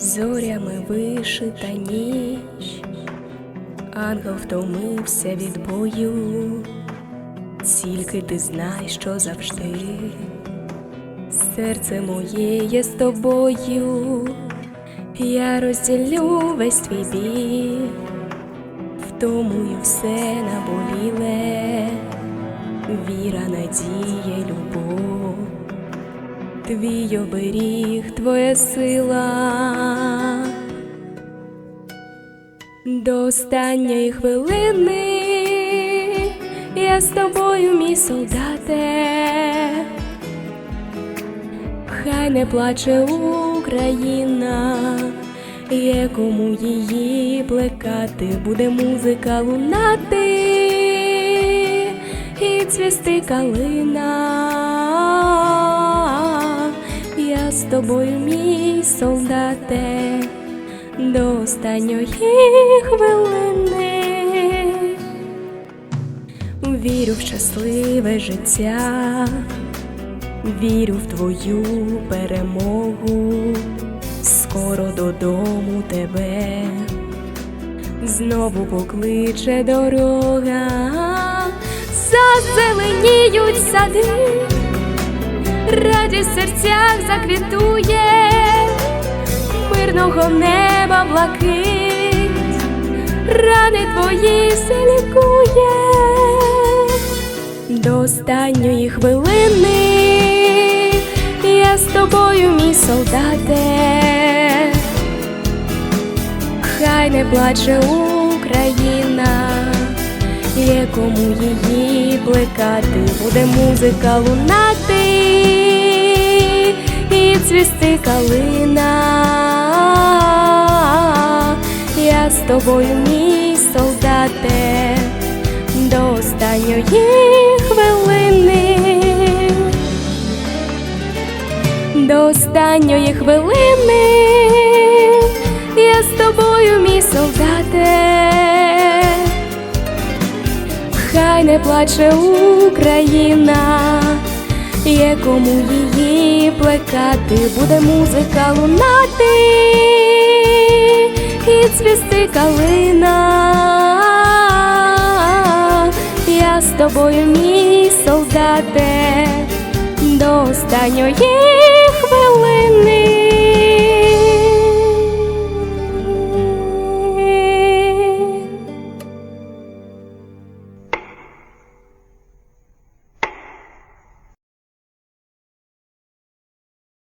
зорями вишита ніч, ангел втомився від бою, тільки ти знай, що завжди. Серце моє є з тобою, я розділю весь твій біль, втомую все наболіле, віра, надія, любов. Твій оберіг, твоя сила. До останньої хвилини я з тобою, мій солдате. Хай не плаче Україна, є кому її плекати, буде музика лунати і цвісти калина. Тобою, мій солдате, до останньої хвилини. Вірю в щасливе життя, вірю в твою перемогу, скоро додому тебе знову покличе дорога, зазеленіють сади, радість в серцях заквітує, мирного неба блакить, рани твої все лікує. До останньої хвилини я з тобою, мій солдате, хай не плаче Україна, є кому її плекати, буде музика лунати і цвісти калина. Я з тобою, мій солдате, до останньої хвилини, до останньої хвилини, я з тобою, мій солдате, хай не плаче Україна, є кому її плекати, буде музика лунати і цвісти калина. Я з тобою, мій солдате, до останньої